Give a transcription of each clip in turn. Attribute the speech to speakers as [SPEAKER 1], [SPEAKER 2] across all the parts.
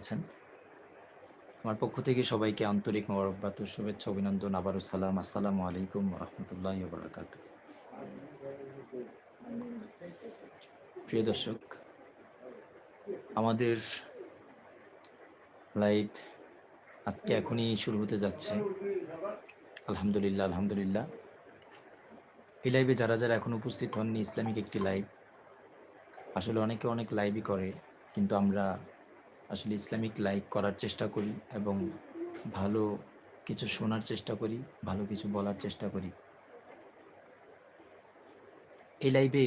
[SPEAKER 1] আছেন। আমার পক্ষ থেকে সবাইকে আন্তরিক মোবারকবাদ শুভেচ্ছা, অভিনন্দন, আবারও সালাম। আসসালামু আলাইকুম রহমতুল্লাহ বারাকাত প্রিয় দর্শক, আমাদের লাইভ আজকে এখনই শুরু হতে যাচ্ছে। আলহামদুলিল্লাহ আলহামদুলিল্লাহ। এই লাইভে যারা যারা এখন উপস্থিত হননি, ইসলামিক একটি লাইভ। আসলে অনেকে অনেক লাইভই করে, কিন্তু আমরা আসলে ইসলামিক লাইভ করার চেষ্টা করি এবং ভালো কিছু শোনার চেষ্টা করি, ভালো কিছু বলার চেষ্টা করি। এই লাইভে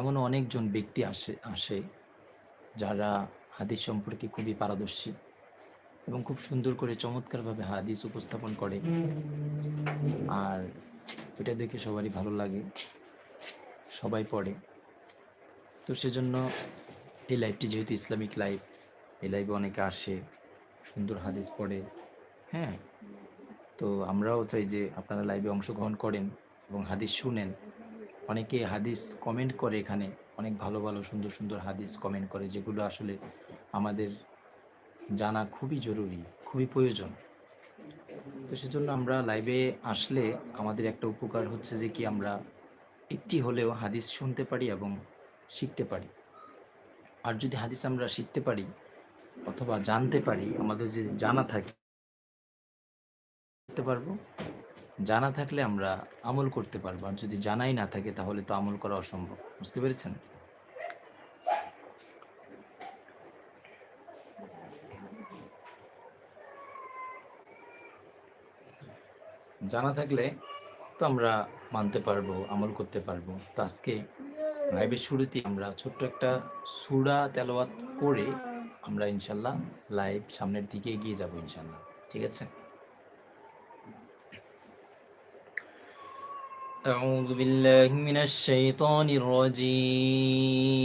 [SPEAKER 1] এমন অনেকজন ব্যক্তি আসে আসে যারা হাদিস সম্পর্কে খুবই পারদর্শী এবং খুব সুন্দর করে চমৎকারভাবে হাদিস উপস্থাপন করে। আর এটা দেখে সবারই ভালো লাগে, সবাই পড়ে। তো সেজন্য এই লাইভটি যেহেতু ইসলামিক লাইভ এই লাইভে অনেকে আসে, সুন্দর হাদিস পড়ে হ্যাঁ? তো আমরাও চাই যে আপনারা লাইভে অংশগ্রহণ করেন এবং হাদিস শুনেন। অনেকে হাদিস কমেন্ট করে এখানে, অনেক ভালো ভালো, সুন্দর সুন্দর হাদিস কমেন্ট করে, যেগুলো আসলে আমাদের জানা খুবই জরুরি, খুবই প্রয়োজন। তো সেজন্য আমরা লাইভে আসলে আমাদের একটা উপকার হচ্ছে যে কি আমরা একটি হলেও হাদিস শুনতে পারি এবং শিখতে পারি। আর যদি হাদিস আমরা শিখতে পারি অথবা জানতে পারি, আমাদের যদি জানা থাকে করতে পারব। জানা থাকলে আমরা আমল করতে পারব। আর যদি জানাই না থাকে, তাহলে তো আমল করা অসম্ভব। বুঝতে পেরেছেন? জানা থাকলে তো আমরা মানতে পারব, আমল করতে পারব। তো আজকে লাইভের শুরুতে আমরা ছোট্ট একটা সুরা তেলাওয়াত করে আমরা ইনশাল্লাহ লাইভ সামনের দিকে এগিয়ে যাব ইনশাল্লাহ ঠিক আছে أعوذ بالله من الشيطان الرجيم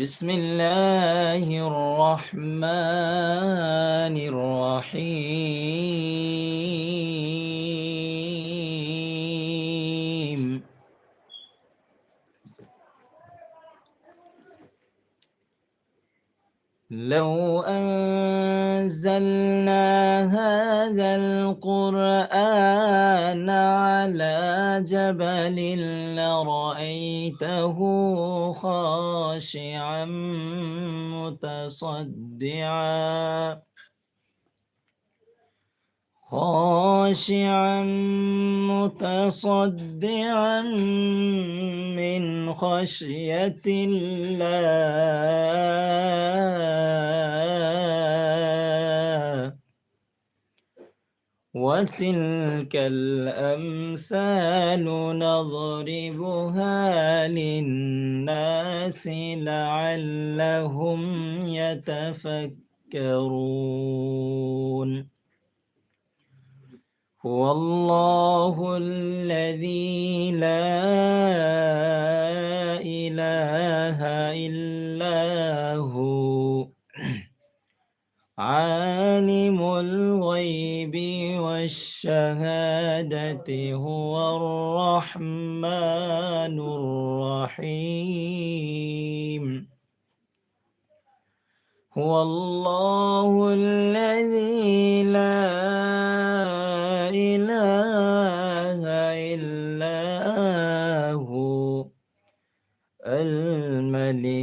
[SPEAKER 1] بسم الله الرحمن الرحيم. لو أنزلنا هذا القرآن على جبل لرأيته خاشعا متصدعا. خاشعا متصدعا من خشية الله. وتلك الأمثال نضربها للناس لعلهم يتفكرون. هو الله الذي لا إله إلا هو. عالم الغيب والشهادة هو الرحمن الرحيم. هو الله الذي لا إله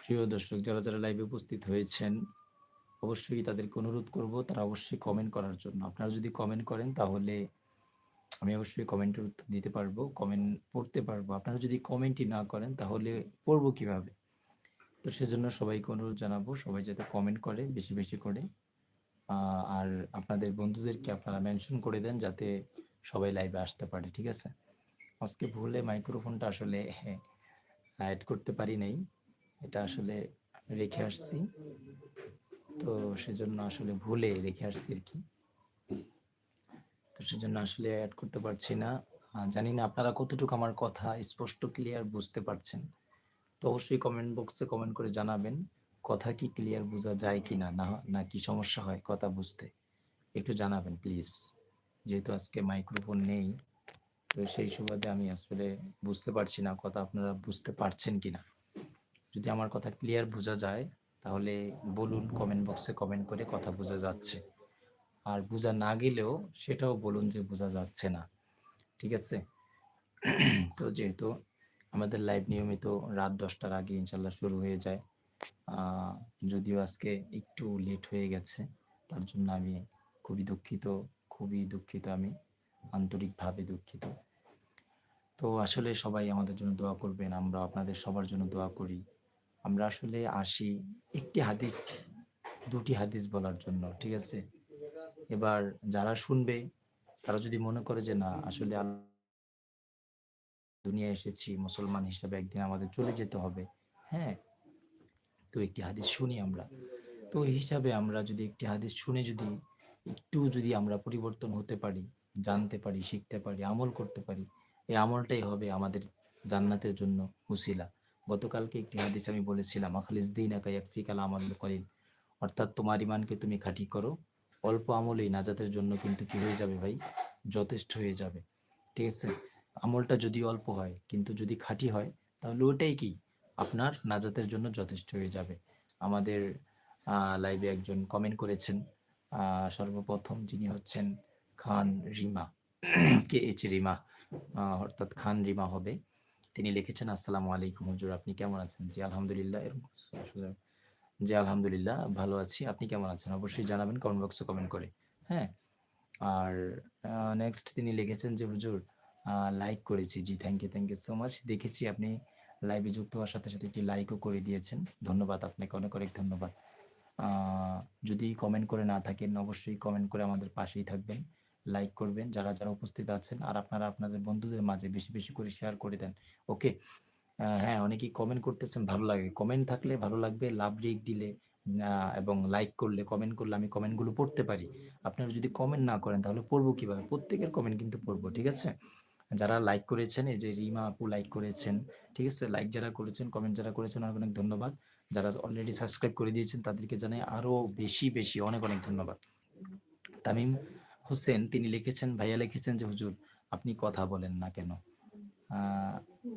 [SPEAKER 1] প্রিয় দর্শক, যারা যারা লাইভে উপস্থিত হয়েছেন, অবশ্যই তাদেরকে অনুরোধ করব, তারা অবশ্যই কমেন্ট করার জন্য। আপনারা যদি কমেন্ট করেন, তাহলে আমি অবশ্যই কমেন্টের উত্তর দিতে পারব কমেন্ট পড়তে পারব। আপনারা যদি কমেন্টই না করেন, তাহলে পড়ব কীভাবে? তো সেজন্য সবাইকে অনুরোধ জানাব, সবাই যাতে কমেন্ট করে, বেশি বেশি করে। আর আপনাদের বন্ধুদেরকে আপনারা মেনশন করে দেন, যাতে সবাই লাইভে আসতে পারে, ঠিক আছে? আজকে ভুলে মাইক্রোফোনটা আসলে অ্যাড করতে পারি নাই। এটা আসলে রেখে আসছি। তো সেজন্য আসলে ভুলে রেখে আসছি আর কি। তো সেজন্য আসলে অ্যাড করতে পারছি না। জানি না আপনারা কতটুকু আমার কথা স্পষ্ট ক্লিয়ার বুঝতে পারছেন। তো অবশ্যই কমেন্ট বক্সে কমেন্ট করে জানাবেন, কথা কি ক্লিয়ার বোঝা যায় কি না না কি সমস্যা হয়, কথা বুঝতে। একটু জানাবেন প্লিজ যেহেতু আজকে মাইক্রোফোন নেই। তো সেই সুবাদে আমি আসলে বুঝতে পারছি না কথা আপনারা বুঝতে পারছেন কি না যদি আমার কথা ক্লিয়ার বোঝা যায়, তাহলে বলুন কমেন্ট বক্সে কমেন্ট করে কথা বোঝা যাচ্ছে। আর বোঝা না গেলেও সেটাও বলুন যে বোঝা যাচ্ছে না। ঠিক আছে? তো যেহেতু আমাদের লাইভ নিয়মিত রাত দশটার আগে ইনশাল্লাহ শুরু হয়ে যায় যদিও আজকে একটু লেট হয়ে গেছে, তার জন্য আমি খুবই দুঃখিত খুবই দুঃখিত আমি। আন্তরিকভাবে দুঃখিত। তো আসলে সবাই আমাদের জন্য দোয়া করবেন, আমরা আপনাদের সবার জন্য দোয়া করি। আমরা আসলে আসি একটি হাদিস, দুটি হাদিস বলার জন্য, ঠিক আছে? এবার যারা শুনবে, তারা যদি মনে করে যে না, আসলে দুনিয়ায় এসেছি, মুসলমান হিসাবে একদিন আমাদের চলে যেতে হবে হ্যাঁ? তো একটি হাদিস শুনি আমরা। তো এই হিসাবে আমরা যদি একটি হাদিস শুনে যদি, একটু যদি আমরা পরিবর্তন হতে পারি জানতে পারি, শিখতে পারি, আমল করতে পারি, এই আমলটাই হবে আমাদের জান্নাতের জন্য উসিলা। গতকালকে একটি হাদিস আমি বলেছিলাম, আখলিস দিন একা ইয়াকফিকাল আমল কলিল। অর্থাৎ তোমার ইমানকে তুমি খাঁটি করো, অল্প আমলেই নাজাতের জন্য কিন্তু কি হয়ে যাবে ভাই? যথেষ্ট হয়ে যাবে। ঠিক আছে? আমলটা যদি অল্প হয়, কিন্তু যদি খাঁটি হয়, তাহলে ওটাই কি? আপনার নাজাতের জন্য যথেষ্ট হয়ে যাবে। আমাদের লাইভে একজন কমেন্ট করেছেন সর্বপ্রথম যিনি হচ্ছেন খান রিমা, কে এইচ রিমা অর্থাৎ খান রিমা হবে। তিনি লিখেছেন, আসসালামু আলাইকুম হুজুর, আপনি কেমন আছেন? জি, আলহামদুলিল্লাহ জি, আলহামদুলিল্লাহ, ভালো আছি। আপনি কেমন আছেন? অবশ্যই জানাবেন কমেন্ট বক্সে কমেন্ট করে। হ্যাঁ? আর নেক্সট তিনি লিখেছেন যে, হুজুর লাইক করেছি। জি thank you thank you so much দেখেছি আপনি লাইভে যুক্ত হওয়ার সাথে সাথে একটি লাইকও করে দিয়েছেন। ধন্যবাদ আপনাকে, অনেক অনেক ধন্যবাদ। যদি কমেন্ট করে না থাকেন, অবশ্যই কমেন্ট করে আমাদের পাশেই থাকবেন। লাইক করবেন, যারা যারা উপস্থিত আছেন আর আপনারা আপনাদের বন্ধুদের মাঝে বেশি বেশি করে শেয়ার করে দেন ওকে হ্যাঁ অনেকেই কমেন্ট করতেছেন, ভালো লাগে। কমেন্ট থাকলে ভালো লাগবে, লাভ রেক দিলে এবং লাইক করলে কমেন্ট করলে আমি কমেন্টগুলো পড়তে পারি। আপনারা যদি কমেন্ট না করেন তাহলে পড়ব কীভাবে? প্রত্যেকের কমেন্ট কিন্তু পড়ব, ঠিক আছে? যারা লাইক করেছেন, এই যে রিমা আপু লাইক করেছেন, ঠিক আছে? লাইক যারা করেছেন কমেন্ট যারা করেছেন, অনেক অনেক ধন্যবাদ। যারা অলরেডি সাবস্ক্রাইব করে দিয়েছেন, তাদেরকে জানাই আরও বেশি বেশি অনেক অনেক ধন্যবাদ। তামিম হোসেন, তিনি লিখেছেন, ভাইয়া লিখেছেন যে, হুজুর, আপনি কথা বলেন না কেন?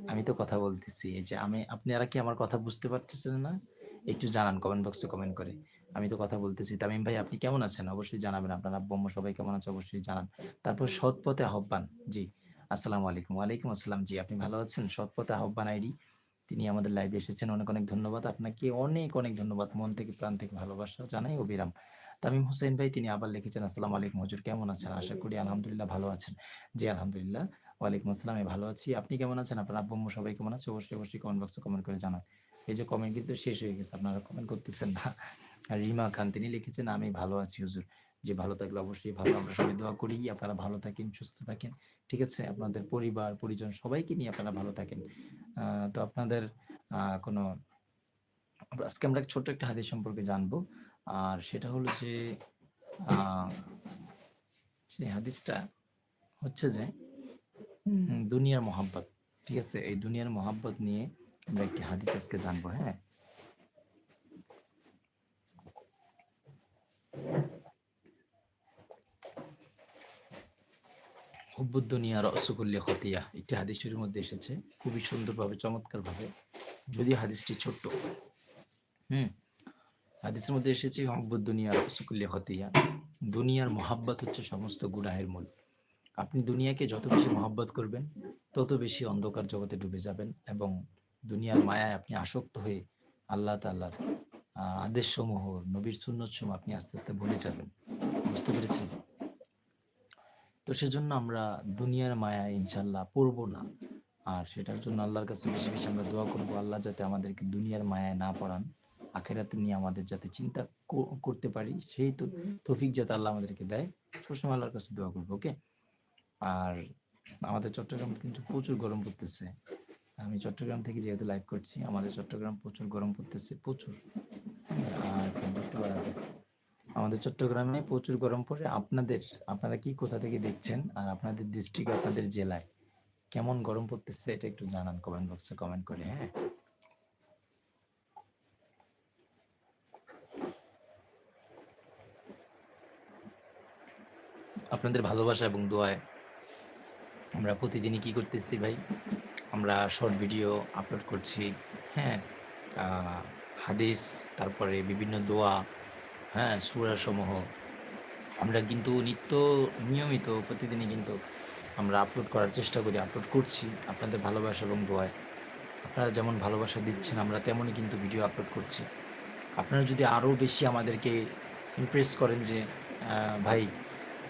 [SPEAKER 1] আমি তো কথা বলতেছি, এই যে আমি আপনারা কি আমার কথা বুঝতে পারতেছেন না? একটু জানান কমেন্ট বক্সে কমেন্ট করে। আমি তো কথা বলতেছি। তামিম ভাই, আপনি কেমন আছেন? অবশ্যই জানাবেন। আপনারা বোম্ম সবাই কেমন আছে? অবশ্যই জানান। তারপর সৎ পথে আহ্বান, জি। আসসালামু আলাইকুম। ওয়ালাইকুম আসসালাম, জি। আপনি ভালো আছেন? সৎ পথে আহ্বান আইডি। তিনি আমাদের লাইভে এসেছেন। অনেক অনেক ধন্যবাদ আপনাকে। অনেক অনেক ধন্যবাদ। মন থেকে, প্রাণ থেকে ভালোবাসা জানাই অবিরাম। তামিম হোসেন ভাই তিনি আবার লিখেছেন, আসসালামু আলাইকুম হুজুর, কেমন আছেন? আশা করি আলহামদুলিল্লাহ ভালো আছেন। জি, আলহামদুলিল্লাহ। ওয়ালাইকুম আসসালাম ভালো আছি। আপনি কেমন আছেন? আপনার আব্বু সবাই কেমন আছে? অবশ্যই অবশ্যই কমেন্ট বক্সে কমেন্ট করে জানান। এই যে কমেন্ট কিন্তু শেষ হয়ে গেছে, আপনারা কমেন্ট করতেছেন না। রিমা খান, তিনি লিখেছেন, আমি ভালো আছি হুজুর। যে ভালো থাকলে অবশ্যই ভালো। আমরা সবাই দোয়া করি, আপনারা ভালো থাকেন, সুস্থ থাকেন। ঠিক আছে? আপনাদের পরিবার, পরিজন সবাইকে নিয়ে আপনারা ভালো থাকেন। তো আপনাদের কোনো আজকে আমরা ছোট্ট একটা হাদিস সম্পর্কে জানব। আর সেটা হলো যে আহ, যে হাদিসটা হচ্ছে যে দুনিয়ার মহাব্বত ঠিক আছে? এই দুনিয়ার মহাব্বত নিয়ে আমরা একটি হাদিস আজকে জানব হ্যাঁ? হুব্বুদ দুনিয়া রসকুল্লি খতিয়া একটি হাদিস শরীফের মধ্যে এসেছে। খুবই সুন্দরভাবে চমৎকারভাবে। যদিও হাদিসটি ছোট্ট। হুম? হাদিসের মধ্যে এসেছে হুব্বুদ দুনিয়া রসকুল্লি খতিয়া দুনিয়ার মহাব্বত হচ্ছে সমস্ত গুনাহের মূল। আপনি দুনিয়াকে যত বেশি মহাব্বত করবেন, তত বেশি অন্ধকার জগতে ডুবে যাবেন এবং দুনিয়ার মায়ায় আপনি আসক্ত হয়ে আল্লাহ তাল্লার আদেশ সমূহ নবীর সুন্নত সমূহ আপনি আস্তে আস্তে ভুলে যাবেন। বুঝতে পেরেছেন? তো সেজন্য আমরা দুনিয়ার মায়া ইনশাল্লাহ পড়ব না। আর সেটার জন্য আল্লাহর কাছে বেশি বেশি আমরা দোয়া করব, আল্লাহ যাতে আমাদেরকে দুনিয়ার মায়ায় না পড়ান। আখেরাতে নিয়ে আমাদের যাতে চিন্তা করতে পারি সেই তো তৌফিক যাতে আল্লাহ আমাদেরকে দেয়। সবসময় আল্লাহর কাছে দোয়া করব ওকে আর আমাদের চট্টগ্রাম কিন্তু প্রচুর গরম পড়তেছে। আমি চট্টগ্রাম থেকে যেহেতু লাইভ করছি আমাদের চট্টগ্রাম প্রচুর গরম পড়তেছে প্রচুর। আর। আমাদের চট্টগ্রামে প্রচুর গরম পড়ে। আপনাদের আপনারা কি কোথা থেকে দেখছেন? আর আপনাদের ডিস্ট্রিক্ট আপনাদের জেলায় কেমন গরম পড়তেছে এটা একটু জানান কমেন্ট বক্সে কমেন্ট করে হ্যাঁ? আপনাদের ভালোবাসা এবং দোয়ায় আমরা প্রতিদিনই কি করতেছি ভাই? আমরা শর্ট ভিডিও আপলোড করছি হ্যাঁ হাদিস, তারপরে বিভিন্ন দোয়া হ্যাঁ সুরাসমূহ। আমরা কিন্তু নিত্য নিয়মিত প্রতিদিনই কিন্তু আমরা আপলোড করার চেষ্টা করি আপলোড করছি আপনাদের ভালোবাসা এবং দোয়ায়। আপনারা যেমন ভালোবাসা দিচ্ছেন, আমরা তেমনই কিন্তু ভিডিও আপলোড করছি। আপনারা যদি আরও বেশি আমাদেরকে ইমপ্রেস করেন যে ভাই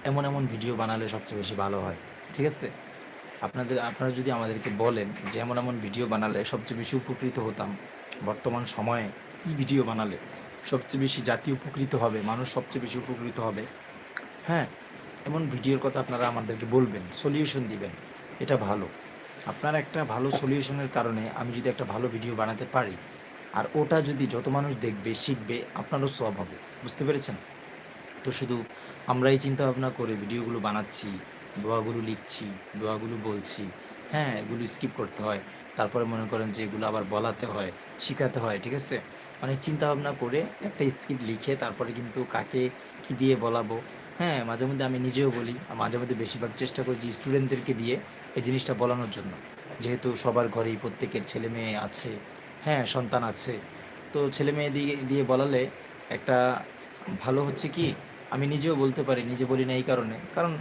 [SPEAKER 1] এমন এমন ভিডিও বানালে সবচেয়ে বেশি ভালো হয়, ঠিক আছে? আপনাদের, আপনারা যদি আমাদেরকে বলেন যে এমন এমন ভিডিও বানালে সবচেয়ে বেশি উপকৃত হতাম বর্তমান সময়ে, কি ভিডিও বানালে সবচেয়ে বেশি জাতি উপকৃত হবে, মানুষ সবচেয়ে বেশি উপকৃত হবে? হ্যাঁ এমন ভিডিওর কথা আপনারা আমাদেরকে বলবেন সলিউশন দিবেন, এটা ভালো। আপনার একটা ভালো সলিউশনের কারণে আমি যদি একটা ভালো ভিডিও বানাতে পারি, আর ওটা যদি যত মানুষ দেখবে, শিখবে, আপনারও সব হবে, বুঝতে পেরেছেন? তো শুধু আমরা এই চিন্তা ভাবনা করে ভিডিওগুলো বানাচ্ছি, দোয়াগুলো লিখছি, দোয়াগুলো বলছি হ্যাঁ এগুলো স্কিপ করতে হয়। তারপরে মনে করেন যে এগুলো আবার বলাতে হয়, শেখাতে হয়, ঠিক আছে? অনেক চিন্তা ভাবনা করে একটা স্ক্রিপ্ট লিখে তারপরে কিন্তু কাকে কি দিয়ে বলাবো। হ্যাঁ মাঝে মধ্যে আমি নিজেও বলি মাঝে মধ্যে বেশিরভাগ চেষ্টা করি যে স্টুডেন্টদেরকে দিয়ে এই জিনিসটা বলানোর জন্য। যেহেতু সবার ঘরেই প্রত্যেকের ছেলে মেয়ে আছে হ্যাঁ সন্তান আছে। তো ছেলে মেয়ে দিয়ে দিয়ে বলালে একটা ভালো হচ্ছে কি? আমি নিজেও বলতে পারি, নিজে বলি না এই কারণে। কারণ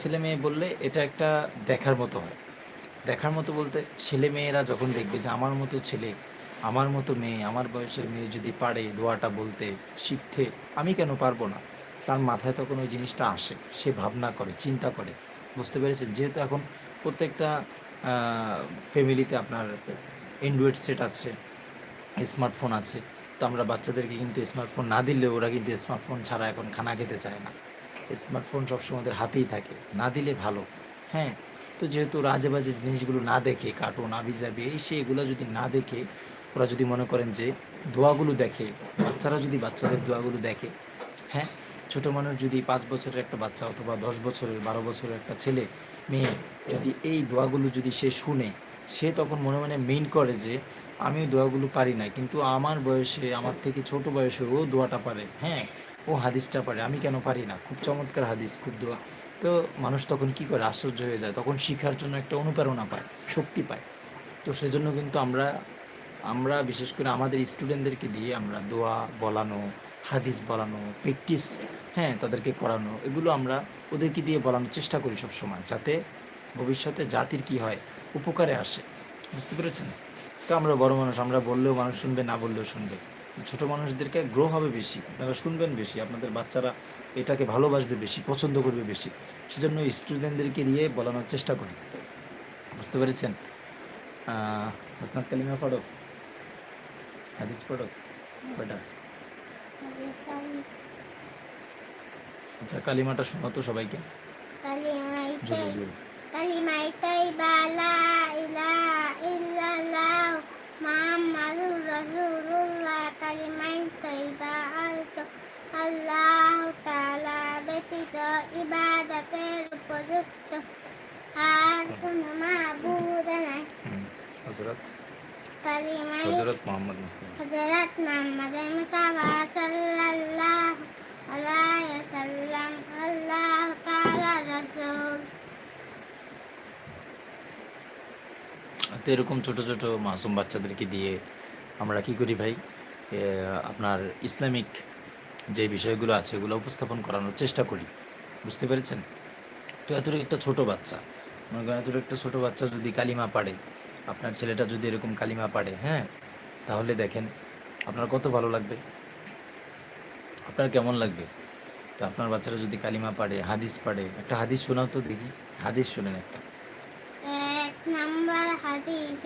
[SPEAKER 1] ছেলে মেয়ে বললে এটা একটা দেখার মতো হয়। দেখার মতো বলতে ছেলে মেয়েরা যখন দেখবে যে আমার মতো ছেলে, আমার মতো মেয়ে, আমার বয়সের মেয়ে যদি পারে দোয়াটা বলতে, শিখতে, আমি কেন পারব না? তার মাথায় তখন ওই জিনিসটা আসে, সে ভাবনা করে, চিন্তা করে। বুঝতে পেরেছেন? যেহেতু এখন প্রত্যেকটা ফ্যামিলিতে আপনার অ্যান্ড্রয়েড সেট আছে স্মার্টফোন আছে তো আমরা বাচ্চাদেরকে কিন্তু স্মার্টফোন না দিলেও ওরা কিন্তু স্মার্টফোন ছাড়া এখন খানা খেতে চায় না। স্মার্টফোন সবসময় ওদের হাতেই থাকে। না দিলে ভালো। হ্যাঁ তো যেহেতু ওরা আজে বাজে জিনিসগুলো না দেখে কার্টুন আবি যাবি এই সে এগুলো যদি না দেখে, ওরা যদি মনে করেন যে দোয়াগুলো দেখে, বাচ্চারা যদি বাচ্চাদের দোয়াগুলো দেখে হ্যাঁ ছোটো মানুষ যদি পাঁচ বছরের একটা বাচ্চা অথবা দশ বছরের, বারো বছরের একটা ছেলে, মেয়ে যদি এই দোয়াগুলো যদি সে শুনে, সে তখন মনে মনে মেইন করে যে আমি দোয়াগুলো পারি না কিন্তু আমার বয়সে, আমার থেকে ছোট বয়সে ও দোয়াটা পারে। হ্যাঁ ও হাদিসটা পারে। আমি কেন পারি না? খুব চমৎকার হাদিস, খুব দোয়া। তো মানুষ তখন কি করে? আশ্চর্য হয়ে যায়। তখন শিখার জন্য একটা অনুপ্রেরণা পায়, শক্তি পায়। তো সেজন্য কিন্তু আমরা আমরা বিশেষ করে আমাদের স্টুডেন্টদেরকে দিয়ে আমরা দোয়া বলানো, হাদিস বলানো প্র্যাকটিস হ্যাঁ তাদেরকে করানো এগুলো আমরা ওদেরকে দিয়ে বলানোর চেষ্টা করি সবসময়, যাতে ভবিষ্যতে জাতির কি হয়, উপকারে আসে। বুঝতে পেরেছেন? তো আমরা বড় মানুষ আমরা বললেও মানুষ শুনবে না বললেও শুনবে। ছোট মানুষদেরকে গ্রো হবে বেশি আপনারা শুনবেন বেশি আপনাদের বাচ্চারা এটাকে ভালোবাসবে বেশি পছন্দ করবে বেশি। সেজন্য স্টুডেন্টদেরকে দিয়ে বলানোর চেষ্টা করি। বুঝতে পেরেছেন? হাসনাত কালিমা পড়ো। হাদিস পড়ো। কয়টা? আচ্ছা কালিমাটা শোনাতো সবাইকে।
[SPEAKER 2] কালিমাই কালিমাই তাইবা লা ইলাহা ইল্লাল্লাহ মুহাম্মাদুর রাসূলুল্লাহ কালিমাই তাইবা আরত আল্লাহ তাআলা ব্যতীত ইবাদতের উপযুক্ত আর কোনো মাবুদ নাই
[SPEAKER 1] হুম, হজরত
[SPEAKER 2] কালিমাই
[SPEAKER 1] মোহাম্মদ মুস্তাফা
[SPEAKER 2] হযরত মুহাম্মদ মুস্তাফা সাল্লাল্লাহু আলাইহি ওয়াসাল্লাম আল্লাহ তাআলা রাসূল
[SPEAKER 1] তো এরকম ছোট ছোট মাসুম বাচ্চাদেরকে দিয়ে আমরা কি করি ভাই? আপনার ইসলামিক যে বিষয়গুলো আছে এগুলো উপস্থাপন করানোর চেষ্টা করি। বুঝতে পেরেছেন? তো এতটুকু একটা ছোট বাচ্চা। মনে করেন এতটুকু একটা ছোট বাচ্চা যদি কালিমা পাড়ে আপনার ছেলেটা যদি এরকম কালিমা পারে হ্যাঁ? তাহলে দেখেন আপনার কত ভালো লাগবে। আপনার কেমন লাগবে? তো আপনার বাচ্চারা যদি কালিমা পারে হাদিস পারে একটা হাদিস শোনাও তো দেখি। হাদিস শোনেন একটা।
[SPEAKER 2] এক নাম্বার হাদিস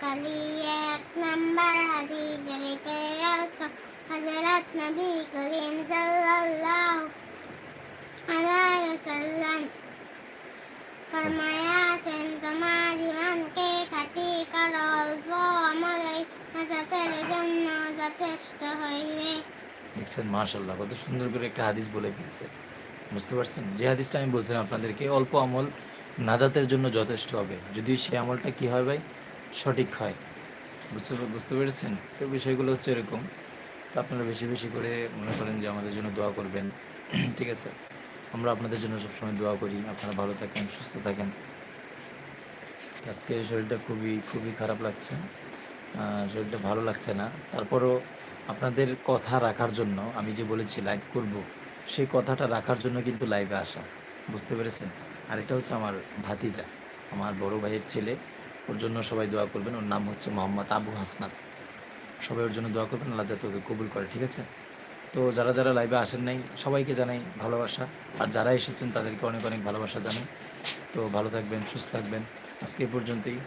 [SPEAKER 2] কালি এক নাম্বার হাদিস শরীফে হযরত নবী করিম সাল্লাল্লাহু আলাইহি ওয়াসাল্লাম ফরমায়াছেন তোমার ইমানকে খাঁটি করো অল্প আমলেই নাজাতের জন্য যথেষ্ট হইবে
[SPEAKER 1] দেখছেন মাশাল্লাহ কত সুন্দর করে একটা হাদিস বলে ফেলছে। বুঝতে পারছেন? যে হাদিসটা আমি বলছিলাম আপনাদেরকে, অল্প আমল নাজাতের জন্য যথেষ্ট হবে। যদি সেই আমলটা কি হয় ভাই? সঠিক হয়। বুঝতে বুঝতে পেরেছেন? তো বিষয়গুলো হচ্ছে এরকম। আপনারা বেশি বেশি করে মনে করেন যে আমাদের জন্য দোয়া করবেন। ঠিক আছে? আমরা আপনাদের জন্য সবসময় দোয়া করি। আপনারা ভালো থাকেন, সুস্থ থাকেন। আজকে শরীরটা খুবই খুবই খারাপ লাগছে। শরীরটা ভালো লাগছে না। তারপরও আপনাদের কথা রাখার জন্য আমি যে বলেছি লাইভ করব, সেই কথাটা রাখার জন্য কিন্তু লাইভে আসা। বুঝতে পেরেছেন? আর এটা হচ্ছে আমার ভাতিজা, আমার বড় ভাইয়ের ছেলে। ওর জন্য সবাই দোয়া করবেন। ওর নাম হচ্ছে মোহাম্মদ আবু হাসনাত। সবাই ওর জন্য দোয়া করবেন, আল্লাহ যাতে ওকে কবুল করে, ঠিক আছে? তো যারা যারা লাইভে আসেন নাই, সবাইকে জানাই ভালোবাসা। আর যারা এসেছেন, তাদেরকে অনেক অনেক ভালোবাসা জানাই। তো ভালো থাকবেন, সুস্থ থাকবেন। আজকে পর্যন্তই।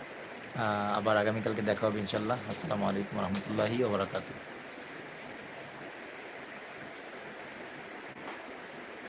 [SPEAKER 1] আবার আগামীকালকে দেখা হবে ইনশাল্লাহ আসসালামু আলাইকুম রহমতুল্লাহি ওবরাকাতু